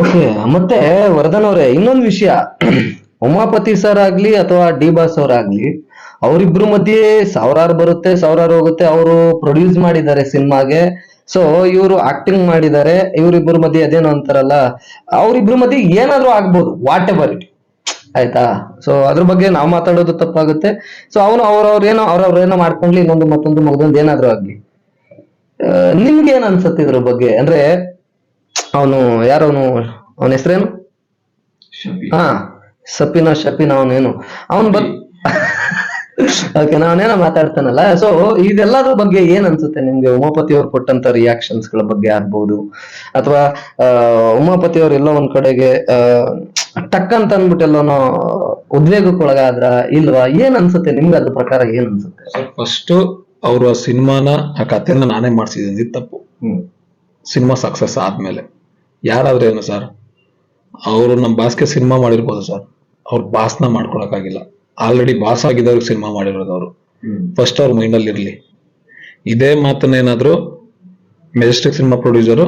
Okay ಮತ್ತೆ ವರ್ಧನ್ ಅವರೇ, ಇನ್ನೊಂದು ವಿಷಯ. ಉಮಾಪತಿ ಸರ್ ಆಗ್ಲಿ ಅಥವಾ ಡಿ ಬಾಸ್ ಅವರಾಗ್ಲಿ ಅವರಿಬ್ರು ಮಧ್ಯೆ ಸಾವಿರಾರು ಬರುತ್ತೆ, ಸಾವಿರಾರು ಹೋಗುತ್ತೆ, ಅವರು ಪ್ರೊಡ್ಯೂಸ್ ಮಾಡಿದ್ದಾರೆ ಸಿನಿಮಾಗೆ. ಸೊ ಇವರು ಆಕ್ಟಿಂಗ್ ಮಾಡಿದ್ದಾರೆ ಇವರಿಬ್ಬರ ಮಧ್ಯೆ ಅದೇನೋ ಅಂತಾರಲ್ಲ, ಅವರಿಬ್ರು ಮಧ್ಯೆ ಏನಾದ್ರೂ ಆಗ್ಬೋದು ವಾಟ್ ಎವರ್ ಇಟ್ ಆಯ್ತಾ? ಸೊ ಅದ್ರ ಬಗ್ಗೆ ನಾವು ಮಾತಾಡೋದು ತಪ್ಪಾಗುತ್ತೆ. ಸೊ ಅವನು ಅವ್ರವ್ರ ಏನೋ ಮಾಡ್ಕೊಂಡ್ಲಿ, ಇನ್ನೊಂದು ಮತ್ತೊಂದು ಮಗದೊಂದು ಏನಾದ್ರೂ ಆಗ್ಲಿ. ನಿಮ್ಗೆ ಏನ್ ಅನ್ಸುತ್ತೆ ಇದ್ರ ಬಗ್ಗೆ? ಅಂದ್ರೆ ಅವನು ಯಾರವನು? ಅವನ ಹೆಸರೇನು? ಹಾ ಸಪಿನ ಶಪಿನ ಅವನೇನು ಅವನ್ ಬರ್ ಓಕೆ ನಾವೇನೋ ಮಾತಾಡ್ತಾನಲ್ಲ. ಸೊ ಇದೆಲ್ಲದ್ರ ಬಗ್ಗೆ ಏನ್ ಅನ್ಸುತ್ತೆ ನಿಮ್ಗೆ? ಉಮಾಪತಿ ಅವ್ರು ಕೊಟ್ಟಂತ ರಿಯಾಕ್ಷನ್ಸ್ಗಳ ಬಗ್ಗೆ ಆಗ್ಬಹುದು ಅಥವಾ ಆ, ಉಮಾಪತಿ ಅವ್ರು ಎಲ್ಲೋ ಒಂದ್ ಕಡೆಗೆ ಆ, ಟಕ್ ಅಂತ ಅಂದ್ಬಿಟ್ಟು ಎಲ್ಲೋನೋ ಉದ್ವೇಗಕ್ಕೊಳಗಾದ್ರ ಇಲ್ವಾ? ಏನ್ ಅನ್ಸುತ್ತೆ? ನಿಮ್ಗೆ ಅದ್ರ ಪ್ರಕಾರ ಏನ್ ಅನ್ಸುತ್ತೆ? ಫಸ್ಟ್ ಅವರು ಆ ಸಿನಿಮಾನ ಆ ಕಥೆಯನ್ನ ನಾನೇ ಮಾಡ್ಸಿದ್ದೀನಿ ತಪ್ಪು. ಸಿನಿಮಾ ಸಕ್ಸಸ್ ಆದ್ಮೇಲೆ. ಯಾರಾದ್ರೆ ಏನು ಸರ್ ಅವರು ನಮ್ಮ ಬಾಸ್ಗೆ ಸಿನಿಮಾ ಮಾಡಿರ್ಬೋದು ಸರ್. ಅವ್ರ ಬಾಸ್ನ ಮಾಡ್ಕೊಳಕ್ಕಾಗಿಲ್ಲ. ಆಲ್ರೆಡಿ ಬಾಸ್ ಆಗಿದ್ದವ್ರಿಗೆ ಸಿನಿಮಾ ಮಾಡಿರೋದು ಅವರು. ಫಸ್ಟ್ ಅವ್ರ ಮೈಂಡಲ್ಲಿ ಇರಲಿ. ಇದೇ ಮಾತನ್ನ ಏನಾದ್ರು ಮೆಜೆಸ್ಟಿಕ್ ಸಿನಿಮಾ ಪ್ರೊಡ್ಯೂಸರು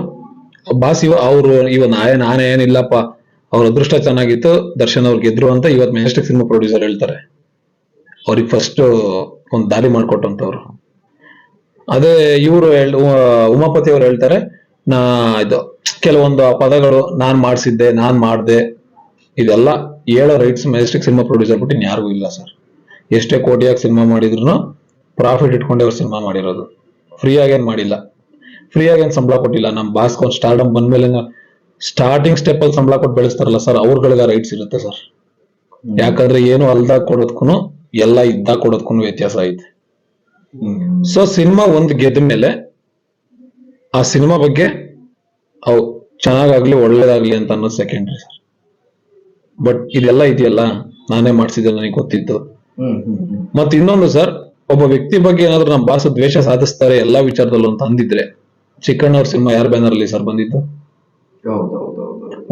ಬಾಸ್ ಇವ ಅವರು ಇವ ನಾಯೇ ನಾನೇ ಏನಿಲ್ಲಪ್ಪ ಅವ್ರ ಅದೃಷ್ಟ ಚೆನ್ನಾಗಿತ್ತು ದರ್ಶನ್ ಅವ್ರು ಗೆದ್ರು ಅಂತ ಇವತ್ತು ಮೆಜೆಸ್ಟಿಕ್ ಸಿನಿಮಾ ಪ್ರೊಡ್ಯೂಸರ್ ಹೇಳ್ತಾರೆ. ಅವ್ರಿಗೆ ಫಸ್ಟ್ ಒಂದು ದಾರಿ ಮಾಡಿಕೊಟ್ಟಂತವ್ರು. ಅದೇ ಇವರು ಉಮಾಪತಿ ಅವ್ರು ಹೇಳ್ತಾರೆ ನಾ ಇದು ಕೆಲವೊಂದು ಪದಗಳು ನಾನ್ ಮಾಡಿಸಿದ್ದೆ ನಾನ್ ಮಾಡಿದೆ ಇದೆಲ್ಲ ಹೇಳೋ ರೈಟ್ಸ್ ಮೆಜೆಸ್ಟಿಕ್ ಸಿನಿಮಾ ಪ್ರೊಡ್ಯೂಸರ್ ಬಿಟ್ಟು ಇನ್ಯಾರಿಗೂ ಇಲ್ಲ ಸರ್ ಎಷ್ಟೇ ಕೋಟಿಯಾಗಿ ಸಿನಿಮಾ ಮಾಡಿದ್ರು ಪ್ರಾಫಿಟ್ ಇಟ್ಕೊಂಡೆ ಅವ್ರು ಸಿನಿಮಾ ಮಾಡಿರೋದು. ಫ್ರೀ ಆಗೇನ್ ಮಾಡಿಲ್ಲ. ಫ್ರೀ ಆಗೇನ್ ಸಂಬಳ ಕೊಟ್ಟಿಲ್ಲ. ನಮ್ಮ ಬಾಸ್ಕ್ ಒಂದು ಸ್ಟಾರ್ಡಮ್ ಬಂದ್ಮೇಲೆ ಸ್ಟಾರ್ಟಿಂಗ್ ಸ್ಟೆಪ್ ಅಲ್ಲಿ ಸಂಬಳ ಕೊಟ್ಟು ಬೆಳೆಸ್ತಾರಲ್ಲ ಸರ್ ಅವ್ರಗಳಿಗೆ ರೈಟ್ಸ್ ಇರುತ್ತೆ ಸರ್ ಯಾಕಂದ್ರೆ ಏನು ಅಲ್ದಾಗ ಕೊಡೋದಕ್ಕೂ ಎಲ್ಲ ಇದ್ದಾಗ ಕೊಡೋದಕ್ಕೂ ವ್ಯತ್ಯಾಸ ಐತೆ. ಸೊ ಸಿನಿಮಾ ಒಂದು ಗೆದ್ದ ಮೇಲೆ ಆ ಸಿನಿಮಾ ಬಗ್ಗೆ ಅವು ಚೆನ್ನಾಗಾಗ್ಲಿ ಒಳ್ಳೇದಾಗ್ಲಿ ಅಂತ ಅನ್ನೋದು ಸೆಕೆಂಡ್ರಿ ಸರ್ ಬಟ್ ಇದೆಲ್ಲ ಇದೆಯಲ್ಲ ನಾನೇ ಮಾಡಿಸಿದ್ದೆ ನನಗೆ ಗೊತ್ತಿತ್ತು ಹ್ಮ್ ಹ್ಮ್ ಹ್ಮ್. ಮತ್ ಇನ್ನೊಂದು ಸರ್ ಒಬ್ಬ ವ್ಯಕ್ತಿ ಬಗ್ಗೆ ಏನಾದ್ರು ನಮ್ಮ ಭಾಷೆ ದ್ವೇಷ ಸಾಧಿಸ್ತಾರೆ ಎಲ್ಲಾ ವಿಚಾರದಲ್ಲೂ ಅಂತ ಅಂದಿದ್ರೆ ಚಿಕ್ಕಣ್ಣವ್ರ ಸಿನಿಮಾ ಯಾರ್ ಬ್ಯಾನರ್ ಅಲ್ಲಿ ಸರ್ ಬಂದಿದ್ದು?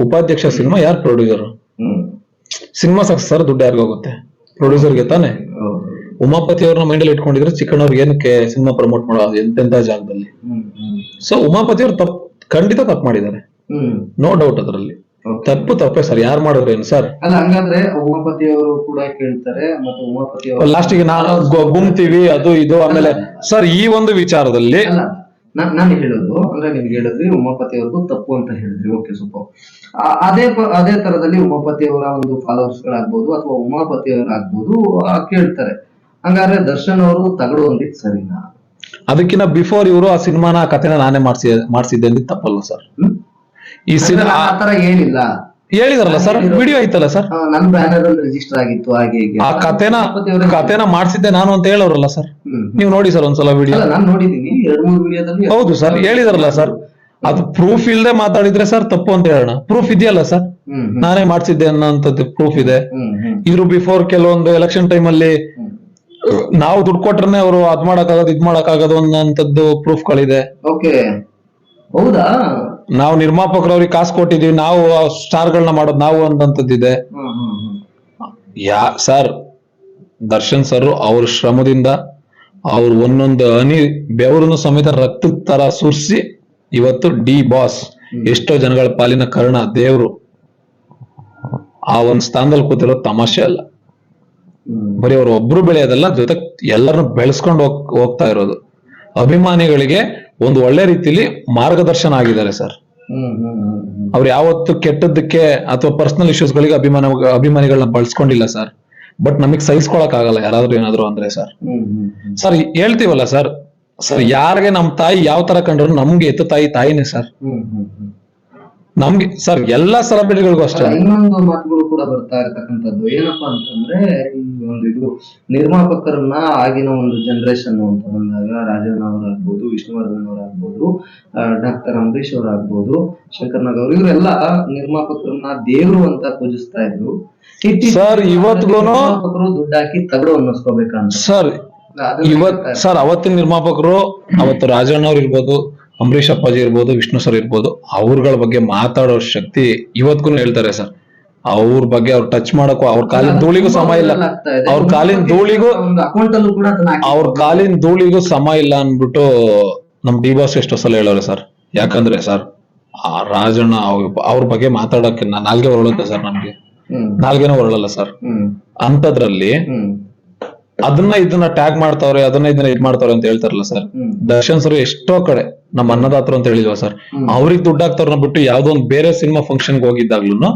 ಉಪಾಧ್ಯಕ್ಷ ಸಿನಿಮಾ ಯಾರ್ ಪ್ರೊಡ್ಯೂಸರ್ ಸಿನಿಮಾ ಸಕ್ಸಸ್ ಸರ್ ದುಡ್ಡು ಯಾರಿಗೋಗುತ್ತೆ ಪ್ರೊಡ್ಯೂಸರ್ಗೆ ತಾನೆ? ಉಮಾಪತಿ ಅವ್ರನ್ನ ಮೈಂಡಲ್ಲಿ ಇಟ್ಕೊಂಡಿದ್ರೆ ಚಿಕ್ಕಣ್ಣವ್ರಿಗೆ ಏನಕ್ಕೆ ಸಿನಿಮಾ ಪ್ರಮೋಟ್ ಮಾಡೋ ಎಂತೆಂತ ಜಾಗದಲ್ಲಿ? ಸೊ ಉಮಾಪತಿ ಅವ್ರು ತಪ್ಪು ಖಂಡಿತ ತಪ್ಪು ಮಾಡಿದ್ದಾರೆ. ನೋ ಡೌಟ್ ಅದರಲ್ಲಿ. ತಪ್ಪು ತಪ್ಪೇ ಸರ್. ಯಾರು ಮಾಡಿದ್ರೇನು ಸರ್? ಅಲ್ಲ ಹಂಗಾದ್ರೆ ಉಮಾಪತಿ ಅವರು ಕೂಡ ಕೇಳ್ತಾರೆ ಮತ್ತೆ ಉಮಾಪತಿ ಅವರು ಲಾಸ್ಟಿಗೆ ನಾನು ಗುಮ್ತೀವಿ ಅದು ಇದು ಆಮೇಲೆ ಸರ್ ಈ ಒಂದು ವಿಚಾರದಲ್ಲಿ ನಾನು ಹೇಳೋದು ಅಂದ್ರೆ ನಿಮ್ಗೆ ಹೇಳಿದ್ರಿ ಉಮಾಪತಿ ಅವ್ರದ್ದು ತಪ್ಪು ಅಂತ ಹೇಳಿದ್ರಿ. ಓಕೆ ಸ್ವಲ್ಪ ಅದೇ ಅದೇ ತರದಲ್ಲಿ ಉಮಾಪತಿ ಅವರ ಒಂದು ಫಾಲೋವರ್ಸ್ ಗಳಾಗ್ಬೋದು ಅಥವಾ ಉಮಾಪತಿ ಅವರಾಗ್ಬೋದು ಕೇಳ್ತಾರೆ. ಹಂಗಾದ್ರೆ ದರ್ಶನ್ ಅವರು ತಗಡು ಹೊಂದಿದ್ ಸರಿನಾ? ಅದಕ್ಕಿಂತ ಬಿಫೋರ್ ಇವರು ಆ ಸಿನಿಮಾನ ಆ ಕಥೆನ ನಾನೇ ಮಾಡಿಸಿ ಮಾಡ್ಸಿದ್ದೆ ಅಂತ ತಪ್ಪಲ್ಲ ಸರ್ ಈ ಸಿನಿಮಾ ಆ ಏನಿಲ್ಲ. ಹೇಳಿದಾರಲ್ಲ ಸರ್ ವಿಡಿಯೋ ಐತಲ್ಲ ಸರ್ ಆ, ಬ್ಯಾನರ್ ಅಲ್ಲಿ ರಿಜಿಸ್ಟರ್ ಆಗಿತ್ತು ಹಾಗೆ ಹೀಗೆ. ಆ ಕಥೆನ ಕಥೆನ ಮಾಡಿಸಿದ್ದೆ ನಾನು ಅಂತ ಹೇಳೋರಲ್ಲ ಸರ್. ನೀವು ನೋಡಿ ಸರ್ ಒಂದ್ಸಲ ವಿಡಿಯೋ ನಾನ್ ನೋಡಿದೀನಿ ಎರಡು ಮೂರು ವಿಡಿಯೋದಲ್ಲಿ ಹೌದು ಸರ್ ಹೇಳಿದಾರಲ್ಲ ಸರ್ ಅದು ಪ್ರೂಫ್ ಇಲ್ದೆ ಮಾತಾಡಿದ್ರೆ ಸರ್ ತಪ್ಪು ಅಂತ ಹೇಳೋಣ. ಪ್ರೂಫ್ ಇದೆಯಲ್ಲ ಸರ್ ನಾನೇ ಮಾಡ್ಸಿದ್ದೆ ಅನ್ನೋಂಥದ್ದು ಪ್ರೂಫ್ ಇದೆ. ಇದ್ರು ಬಿಫೋರ್ ಕೆಲವೊಂದು ಎಲೆಕ್ಷನ್ ಟೈಮ್ ಅಲ್ಲಿ ನಾವು ದುಡ್ಡು ಕೊಟ್ರೆ ಅವರು ಅದ್ ಮಾಡಕ್ಕಾಗೋದು ಇದ್ ಮಾಡಕ್ಕಾಗೋದು ಅನ್ನೋಂಥದ್ದು ಪ್ರೂಫ್ ಗಳಿದೆ. ಓಕೆ ಹೌದಾ? ನಾವು ನಿರ್ಮಾಪಕರವ್ರಿಗೆ ಕಾಸು ಕೊಟ್ಟಿದೀವಿ ನಾವು ಸ್ಟಾರ್ ಗಳನ್ನ ಮಾಡೋದು ನಾವು ಅನ್ನೋಂಥದ್ದಿದೆ ಹ್ಮ್ ಹ್ಮ್ ಹ್ಮ್. ಯಾ ಸರ್ ದರ್ಶನ್ ಸರ್ ಅವ್ರ ಶ್ರಮದಿಂದ ಅವ್ರ ಒಂದೊಂದು ಹನಿ ಬೆವರನ್ನು ಸಮೇತ ರಕ್ತದ ತರ ಸುರಿಸಿ ಇವತ್ತು ಡಿ ಬಾಸ್ ಎಷ್ಟೋ ಜನಗಳ ಪಾಲಿನ ಕರ್ಣ ದೇವ್ರು. ಆ ಒಂದ್ ಸ್ಥಾನದಲ್ಲಿ ಕೂತಿರೋ ತಮಾಷೆ ಅಲ್ಲ. ಬರೀ ಅವ್ರು ಒಬ್ರು ಬೆಳೆಯೋದಲ್ಲ ಜೊತೆ ಎಲ್ಲರನ್ನು ಬೆಳೆಸ್ಕೊಂಡು ಹೋಗ್ ಹೋಗ್ತಾ ಇರೋದು. ಅಭಿಮಾನಿಗಳಿಗೆ ಒಂದು ಒಳ್ಳೆ ರೀತಿಲಿ ಮಾರ್ಗದರ್ಶನ ಆಗಿದ್ದಾರೆ ಸರ್. ಅವ್ರು ಯಾವತ್ತು ಕೆಟ್ಟದ್ದಕ್ಕೆ ಅಥವಾ ಪರ್ಸನಲ್ ಇಶ್ಯೂಸ್ ಗಳಿಗೆ ಅಭಿಮಾನ ಅಭಿಮಾನಿಗಳನ್ನ ಬಳಸ್ಕೊಂಡಿಲ್ಲ ಸರ್. ಬಟ್ ನಮಗ್ ಸಹಿಸ್ಕೊಳಕ್ ಆಗಲ್ಲ ಯಾರಾದ್ರೂ ಏನಾದ್ರು ಅಂದ್ರೆ ಸರ್. ಸರ್ ಹೇಳ್ತೀವಲ್ಲ ಸರ್. ಸರ್ ಯಾರಿಗೆ ನಮ್ ತಾಯಿ ಯಾವ ತರ ಕಂಡ್ರು ನಮ್ಗೆ ಎತ್ತು ತಾಯಿ ತಾಯಿನೇ ಸರ್. ನಮ್ಗೆ ಸರ್ ಎಲ್ಲಾ ಸೆಲೆಬ್ರಿಟಿಗಳಿಗೂ ಅಷ್ಟೇ. ಇನ್ನೊಂದು ಮಾತುಗಳು ಕೂಡ ಬರ್ತಾ ಇರತಕ್ಕಂಥದ್ದು ಏನಪ್ಪಾ ಅಂತಂದ್ರೆ ಈ ಒಂದು ಇದು ನಿರ್ಮಾಪಕರನ್ನ ಆಗಿನ ಒಂದು ಜನರೇಷನ್ ಅಂತ ಬಂದಾಗ ರಾಜಣ್ಣ ಅವರಾಗ್ಬೋದು ವಿಷ್ಣುವರ್ಧನ್ ಅವರಾಗ್ಬೋದು ಡಾಕ್ಟರ್ ಅಂಬರೀಶ್ ಅವರಾಗ್ಬೋದು ಶಂಕರ್ನಾಗ್ ಅವರು ಇವರೆಲ್ಲ ನಿರ್ಮಾಪಕರನ್ನ ದೇವ್ರು ಅಂತ ಪೂಜಿಸ್ತಾ ಇದ್ರು. ಸರ್ ಇವತ್ತಿಗೂ ದುಡ್ಡು ಹಾಕಿ ತಗಡು ಅನ್ನಿಸ್ಕೋಬೇಕಂತ. ಸರ್ ಇವತ್ ಸರ್ ಅವತ್ತಿನ ನಿರ್ಮಾಪಕರು ಅವತ್ತು ರಾಜಣ್ಣ ಅವ್ರು ಇರ್ಬೋದು ಅಂಬರೀಷ್ ಅಪ್ಪಾಜಿ ಇರ್ಬೋದು ವಿಷ್ಣು ಸರ್ ಇರ್ಬೋದು ಅವ್ರಗಳ ಬಗ್ಗೆ ಮಾತಾಡೋ ಶಕ್ತಿ ಇವತ್ಗೂ ಹೇಳ್ತಾರೆ ಸರ್. ಅವ್ರ ಬಗ್ಗೆ ಅವ್ರು ಟಚ್ ಮಾಡಕ್ಕೂ ಅವ್ರ ಕಾಲಿನ ಧೂಳಿಗೂ ಸಮ ಇಲ್ಲ. ಅವ್ರ ಕಾಲಿನ ಧೂಳಿಗೂ ಅವ್ರ ಕಾಲಿನ ಧೂಳಿಗೂ ಸಮ ಇಲ್ಲ ಅನ್ಬಿಟ್ಟು ನಮ್ ಡಿ ಬಾಸ್ ಎಷ್ಟೋ ಸಲ ಹೇಳೋರು ಸರ್. ಯಾಕಂದ್ರೆ ಸರ್ ಆ ರಾಜಣ್ಣ ಅವ್ರ- ಬಗ್ಗೆ ಮಾತಾಡಕ್ಕೆ ನಾಲ್ಗೆ ಹೊರಳುತ್ತೆ ಸರ್ ನಮ್ಗೆ. ನಾಲ್ಗೆನೂ ಹೊರಳಲ್ಲ ಸರ್. ಅಂತದ್ರಲ್ಲಿ ಅದನ್ನ ಇದನ್ನ ಟ್ಯಾಗ್ ಮಾಡ್ತಾವ್ರೆ ಅದನ್ನ ಇದನ್ನ ಇದ್ ಮಾಡ್ತಾವ್ರೆ ಅಂತ ಹೇಳ್ತಾರಲ್ಲ ಸರ್. ದರ್ಶನ್ ಸರ್ ಎಷ್ಟೋ ಕಡೆ ನಮ್ಮ ಅನ್ನದಾತರು ಅಂತ ಹೇಳಿದ್ವಾ ಸರ್. ಅವ್ರಿಗೆ ದುಡ್ಡು ಹಾಕ್ತಾರ ಬಿಟ್ಟು ಯಾವ್ದೋ ಒಂದ್ ಬೇರೆ ಸಿನಿಮಾ ಫಂಕ್ಷನ್ಗೆ ಹೋಗಿದ್ದಾಗ್ಲೂ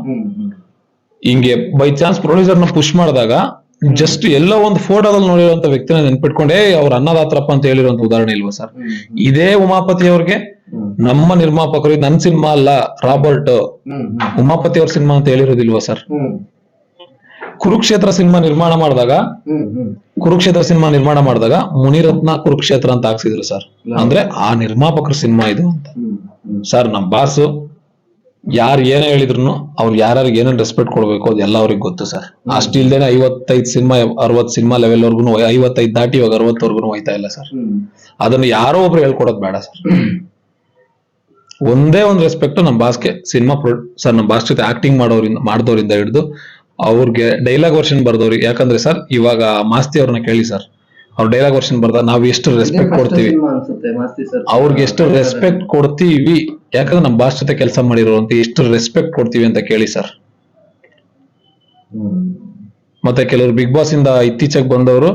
ಹಿಂಗೆ ಬೈ ಚಾನ್ಸ್ ಪ್ರೊಡ್ಯೂಸರ್ನ ಪುಷ್ ಮಾಡಿದಾಗ ಜಸ್ಟ್ ಎಲ್ಲೋ ಒಂದು ಫೋಟೋದಲ್ಲಿ ನೋಡಿರುವಂತ ವ್ಯಕ್ತಿನ ನೆನ್ಪಿಟ್ಕೊಂಡೇ ಅವ್ರ ಅನ್ನದಾತ್ರಪ್ಪ ಅಂತ ಹೇಳಿರುವಂತ ಉದಾಹರಣೆ ಇಲ್ವಾ ಸರ್? ಇದೇ ಉಮಾಪತಿ ಅವ್ರಿಗೆ ನಮ್ಮ ನಿರ್ಮಾಪಕರು ನನ್ ಸಿನಿಮಾ ಅಲ್ಲ ರಾಬರ್ಟ್ ಉಮಾಪತಿ ಅವ್ರ ಸಿನಿಮಾ ಅಂತ ಹೇಳಿರೋದಿಲ್ವಾ ಸರ್? ಕುರುಕ್ಷೇತ್ರ ಸಿನಿಮಾ ನಿರ್ಮಾಣ ಮಾಡಿದಾಗ ಕುರುಕ್ಷೇತ್ರ ಸಿನಿಮಾ ನಿರ್ಮಾಣ ಮಾಡಿದಾಗ ಮುನಿರತ್ನ ಕುರುಕ್ಷೇತ್ರ ಅಂತ ಹಾಕ್ಸಿದ್ರು ಸರ್. ಅಂದ್ರೆ ಆ ನಿರ್ಮಾಪಕರ ಸಿನಿಮಾ ಇದು ಅಂತ. ಸರ್ ನಮ್ ಬಾಸು ಯಾರು ಏನೇ ಹೇಳಿದ್ರು ಅವ್ರು ಯಾರ್ಯಾರಿಗೆ ಏನೇನು ರೆಸ್ಪೆಕ್ಟ್ ಕೊಡ್ಬೇಕು ಅದೆಲ್ಲ ಅವ್ರಿಗೆ ಗೊತ್ತು ಸರ್. ಅಷ್ಟಿಲ್ದೇನೆ ಐವತ್ತೈದು ಸಿನಿಮಾ ಅರವತ್ ಸಿನಿಮಾ ಲೆವೆಲ್ ವರ್ಗು ಐವತ್ತೈದು ದಾಟಿ ಇವಾಗ ಅರವತ್ತವರೆಗೂ ಹೋಯ್ತಾ ಇಲ್ಲ ಸರ್. ಅದನ್ನ ಯಾರೋ ಒಬ್ರು ಹೇಳ್ಕೊಡೋದು ಬೇಡ ಸರ್. ಒಂದೇ ಒಂದು ರೆಸ್ಪೆಕ್ಟ್ ನಮ್ ಬಾಸ್ಗೆ ಸಿನಿಮಾ ಸರ್ ನಮ್ ಬಾಸ್ ಜೊತೆ ಆಕ್ಟಿಂಗ್ ಮಾಡೋರಿಂದ ಮಾಡಿದವರಿಂದ ಹಿಡಿದು ಅವ್ರಿಗೆ ಡೈಲಾಗ್ ವರ್ಷನ್ ಬರ್ದವ್ರಿಗೆ. ಯಾಕಂದ್ರೆ ಸರ್ ಇವಾಗ ಮಾಸ್ತಿ ಅವ್ರನ್ನ ಕೇಳಿ ಸರ್ ಅವ್ರ ಡೈಲಾಗ್ ವರ್ಷನ್ ಬರ್ದ ನಾವ್ ಎಷ್ಟು ರೆಸ್ಪೆಕ್ಟ್ ಕೊಡ್ತೀವಿ? ಅವ್ರಿಗೆ ಎಷ್ಟು ರೆಸ್ಪೆಕ್ಟ್ ಕೊಡ್ತೀವಿ? ಯಾಕಂದ್ರೆ ನಮ್ ಬಾಸ್ ಜೊತೆ ಕೆಲಸ ಮಾಡಿರೋಂತ ಎಷ್ಟು ರೆಸ್ಪೆಕ್ಟ್ ಕೊಡ್ತೀವಿ ಅಂತ ಕೇಳಿ ಸರ್ ಮತ್ತೆ ಕೆಲವರು ಬಿಗ್ ಬಾಸ್ ಇಂದ ಇತ್ತೀಚೆಗೆ ಬಂದವರು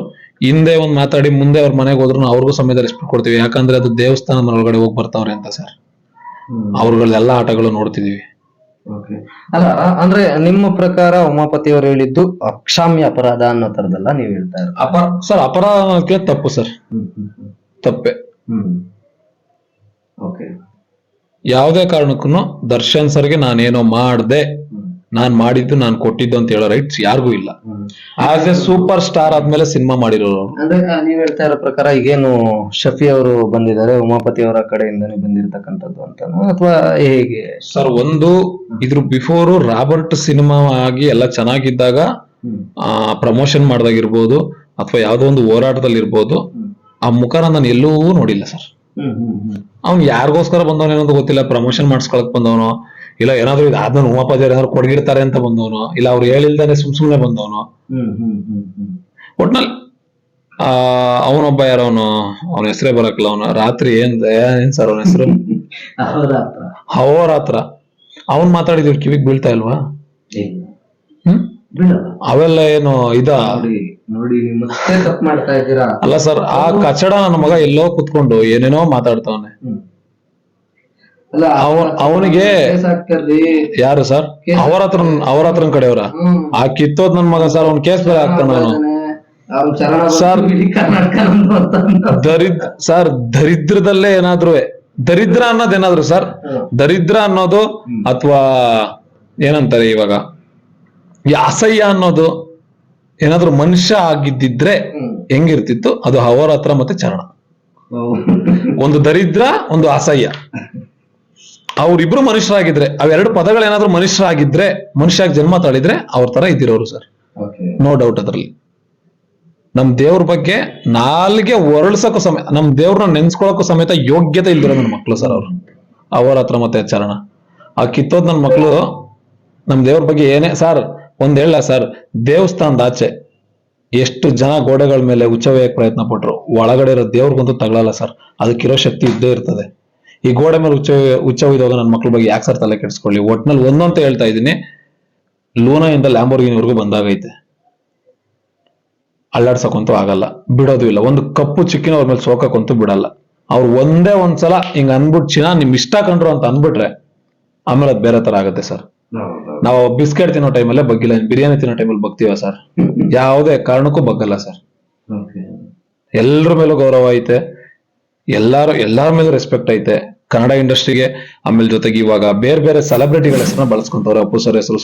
ಹಿಂದೆ ಒಂದ್ ಮಾತಾಡಿ ಮುಂದೆ ಅವ್ರ ಮನೆಗೆ ಹೋದ್ರು ಅವ್ರಿಗೂ ಸಮೇತ ರೆಸ್ಪೆಕ್ಟ್ ಕೊಡ್ತೀವಿ. ಯಾಕಂದ್ರೆ ಅದು ದೇವಸ್ಥಾನದ ಒಳಗಡೆ ಹೋಗಿ ಬರ್ತಾವ್ರೆ ಅಂತ ಸರ್ ಅವ್ರಗಳೆಲ್ಲ ಆಟಗಳು ನೋಡ್ತಿದೀವಿ. ಅಲ್ಲ ಅಂದ್ರೆ ನಿಮ್ಮ ಪ್ರಕಾರ ಉಮಾಪತಿ ಅವರು ಹೇಳಿದ್ದು ಅಕ್ಷಾಮ್ಯ ಅಪರಾಧ ಅನ್ನೋ ತರದಲ್ಲ ನೀವು ಹೇಳ್ತಾ ಇರೋದು? ಅಪರ ಸರ್ ಅಪರಾಧಕ್ಕೆ ತಪ್ಪು ಸರ್. ಹ್ಮ್ ಹ್ಮ್ ಹ್ಮ್. ತಪ್ಪೆ. ಹ್ಮ್. ಓಕೆ ಯಾವುದೇ ಕಾರಣಕ್ಕೂ ದರ್ಶನ್ ಸರ್ಗೆ ನಾನೇನೋ ಮಾಡ್ದೆ. ನಾನ್ ಮಾಡಿದ್ದು ನಾನ್ ಕೊಟ್ಟಿದ್ದು ಅಂತ ಹೇಳೋ ರೈಟ್ಸ್ ಯಾರಿಗೂ ಇಲ್ಲ. ಆಸ್ ಎ ಸೂಪರ್ ಸ್ಟಾರ್ ಆದ್ಮೇಲೆ ಸಿನಿಮಾ ಮಾಡಿರೋರು ಅಂದ್ರೆ ನೀವ್ ಹೇಳ್ತಾ ಇರೋ ಪ್ರಕಾರ ಈಗೇನು ಶಫಿ ಅವರು ಬಂದಿದ್ದಾರೆ ಉಮಾಪತಿ ಅವರ ಕಡೆಯಿಂದನೇ ಬಂದಿರತಕ್ಕಂಥದ್ದು ಅಂತ ಅಥವಾ ಹೇಗೆ? ಸರ್ ಒಂದು ಇದ್ರ ಬಿಫೋರ್ ರಾಬರ್ಟ್ ಸಿನಿಮಾ ಆಗಿ ಎಲ್ಲ ಚೆನ್ನಾಗಿದ್ದಾಗ ಆ ಪ್ರಮೋಷನ್ ಮಾಡ್ದಾಗಿರ್ಬೋದು ಅಥವಾ ಯಾವ್ದೋ ಒಂದು ಹೋರಾಟದಲ್ಲಿ ಇರ್ಬೋದು ಆ ಮುಖನ ನಾನು ಎಲ್ಲೂ ನೋಡಿಲ್ಲ ಸರ್ ಅವ್ನು ಯಾರಿಗೋಸ್ಕರ ಬಂದವನೇನೋ ಗೊತ್ತಿಲ್ಲ ಪ್ರಮೋಷನ್ ಮಾಡಿಸ್ಕೊಳಕ್ ಬಂದವನು ಇಲ್ಲ ಏನಾದ್ರು ಇದು ಆದ್ಮೇಲೆ ಅವ್ರು ಏನಾದ್ರು ಅಂತ ಬಂದವನು ಇಲ್ಲ ಅವ್ರು ಹೇಳಿಲ್ದಾನೆ ಸುಮ್ ಸುಮ್ನೆ ಬಂದವನು. ಒಟ್ನಲ್ಲಿ ಆ ಅವನೊಬ್ಬ ಯಾರವನು ಅವನು ಹೆಸರೇ ಬರಕ್ಲ ಅವನು. ರಾತ್ರಿ ಏನ್ ಏನ್ ಸರ್ ಅವನ ಹೆಸರು? ಹೌದಾ ರಾತ್ರ ಅವನ್ ಮಾತಾಡಿದ್ರು ಕಿವಿಗ್ ಬೀಳ್ತಾ ಇಲ್ವಾ? ಹ್ಮ್? ಅವೆಲ್ಲ ಏನು ಇದ? ನೋಡಿ ಅಲ್ಲ ಸರ್ ಆ ಕಚಡ ನನ್ನ ಮಗ ಎಲ್ಲೋ ಕುತ್ಕೊಂಡು ಏನೇನೋ ಮಾತಾಡ್ತಾವನೆ. ಅವನಿಗೆ. ಯಾರು ಸರ್ ಅವರ ಹತ್ರ ಅವರ ಹತ್ರ ಕಡೆಯವ್ರ ಆ ಕಿತ್ತೋದ್ ನನ್ ಮಗ ಸರ್ ಅವ್ನ್ ಕೇಸ್ ಬೇರೆ ಹಾಕ್ತಾನ ಸರ್. ಇಡೀ ಕರ್ನಾಟಕ ಅಂತ ಅಂದ. ದರಿದ್ ಸರ್ ದರಿದ್ರದಲ್ಲೇ ಏನಾದ್ರು ದರಿದ್ರ ಅನ್ನೋದೇನಾದ್ರು ಸರ್ ಹ್ಮ್. ದರಿದ್ರ ಅನ್ನೋದು ಅಥವಾ ಏನಂತಾರೆ ಇವಾಗ ಈ ಅಸಹ್ಯ ಅನ್ನೋದು ಏನಾದ್ರು ಮನುಷ್ಯ ಆಗಿದ್ದಿದ್ರೆ. ಹೆಂಗಿರ್ತಿತ್ತು ಅದು ಅವರ ಹತ್ರ ಮತ್ತೆ ಚರಣ ಒಂದು ದರಿದ್ರ ಒಂದು ಅಸಹ್ಯ ಅವ್ರಿಬ್ರು ಮನುಷ್ಯರಾಗಿದ್ರೆ ಅವೆರಡು ಪದಗಳೇನಾದ್ರೂ ಮನುಷ್ಯರಾಗಿದ್ರೆ ಮನುಷ್ಯಾಗಿ ಜನ್ಮ ತಾಳಿದ್ರೆ ಅವ್ರ ತರ ಇದ್ದಿರೋರು ಸರ್. ನೋ ಡೌಟ್ ಅದ್ರಲ್ಲಿ. ನಮ್ ದೇವ್ರ ಬಗ್ಗೆ ನಾಲ್ಗೆ ಒರಳ್ಸಕ್ಕೂ ಸಮೇತ ನಮ್ ದೇವ್ರನ್ನ ನೆನ್ಸ್ಕೊಳಕ್ಕೂ ಸಮೇತ ಯೋಗ್ಯತೆ ಇಲ್ದಿರೋ ನನ್ನ ಮಕ್ಳು ಸರ್ ಅವ್ರು. ಅವರ ಹತ್ರ ಮತ್ತೆ ಚರಣ ಆ ಕಿತ್ತೋದ್ ನನ್ ಮಕ್ಳು ನಮ್ ದೇವ್ರ ಬಗ್ಗೆ ಏನೇ ಸರ್ ಒಂದ್ ಹೇಳ ಸರ್ ದೇವಸ್ಥಾನದ ಆಚೆ ಎಷ್ಟು ಜನ ಗೋಡೆಗಳ ಮೇಲೆ ಉಚ್ಚವಯಕ್ಕೆ ಪ್ರಯತ್ನ ಪಟ್ರು ಒಳಗಡೆ ಇರೋ ದೇವ್ರಿಗಂತೂ ತಗಳಲ್ಲ ಸರ್. ಅದಕ್ಕಿರೋ ಶಕ್ತಿ ಇದ್ದೇ ಇರ್ತದೆ. ಈ ಗೋಡೆ ಮೇಲೆ ಉಚ್ಚ ಉಚ್ಚವಿದಾಗ ನನ್ನ ಮಕ್ಳ ಬಗ್ಗೆ ಯಾಕೆ ಸರ್ ತಲೆ ಕೆಡಿಸ್ಕೊಳ್ಳಿ? ಒಟ್ನಲ್ಲಿ ಒಂದಂತ ಹೇಳ್ತಾ ಇದ್ದೀನಿ ಲೂನಾಯಿಂದ ಲ್ಯಾಂಬೋರ್ಗಿನಿವರೆಗೂ ಬಂದಾಗೈತೆ ಅಲ್ಲಾಡ್ಸಕ್ಕಂತೂ ಆಗಲ್ಲ ಬಿಡೋದು ಇಲ್ಲ. ಒಂದು ಕಪ್ಪು ಚಿಕ್ಕಿನ ಅವ್ರ ಮೇಲೆ ಸೋಕಕ್ಕಂತೂ ಬಿಡಲ್ಲ. ಅವ್ರು ಒಂದೇ ಒಂದ್ಸಲ ಹಿಂಗ್ ಅನ್ಬಿಟ್ ಚಿನ್ನ ನಿಮ್ ಇಷ್ಟ ಕಂಡ್ರು ಅಂತ ಅನ್ಬಿಟ್ರೆ ಆಮೇಲೆ ಅದು ಬೇರೆ ತರ ಆಗುತ್ತೆ ಸರ್. ನಾವು ಬಿಸ್ಕೆಟ್ ತಿನ್ನೋ ಟೈಮಲ್ಲೇ ಬಗ್ಗಿಲ್ಲ ಬಿರಿಯಾನಿ ತಿನ್ನೋ ಟೈಮಲ್ಲಿ ಬಗ್ತೀವ ಸರ್? ಯಾವುದೇ ಕಾರಣಕ್ಕೂ ಬಗ್ಗಲ್ಲ ಸರ್. ಎಲ್ರ ಎಲ್ಲರ ಮೇಲೂ ಗೌರವ ಐತೆ. ಎಲ್ಲಾರು ಎಲ್ಲಾರ ಮೇಲೂ ರೆಸ್ಪೆಕ್ಟ್ ಐತೆ. ಕನ್ನಡ ಇಂಡಸ್ಟ್ರಿಗೆ ಆಮೇಲೆ ಜೊತೆಗೆ ಇವಾಗ ಬೇರೆ ಬೇರೆ ಸೆಲೆಬ್ರಿಟಿಗಳ ಹೆಸರನ್ನ ಬಳಸ್ಕೊಂತವ್ರೆ ಅಪ್ಪು ಸರ್, ಹೆಸರು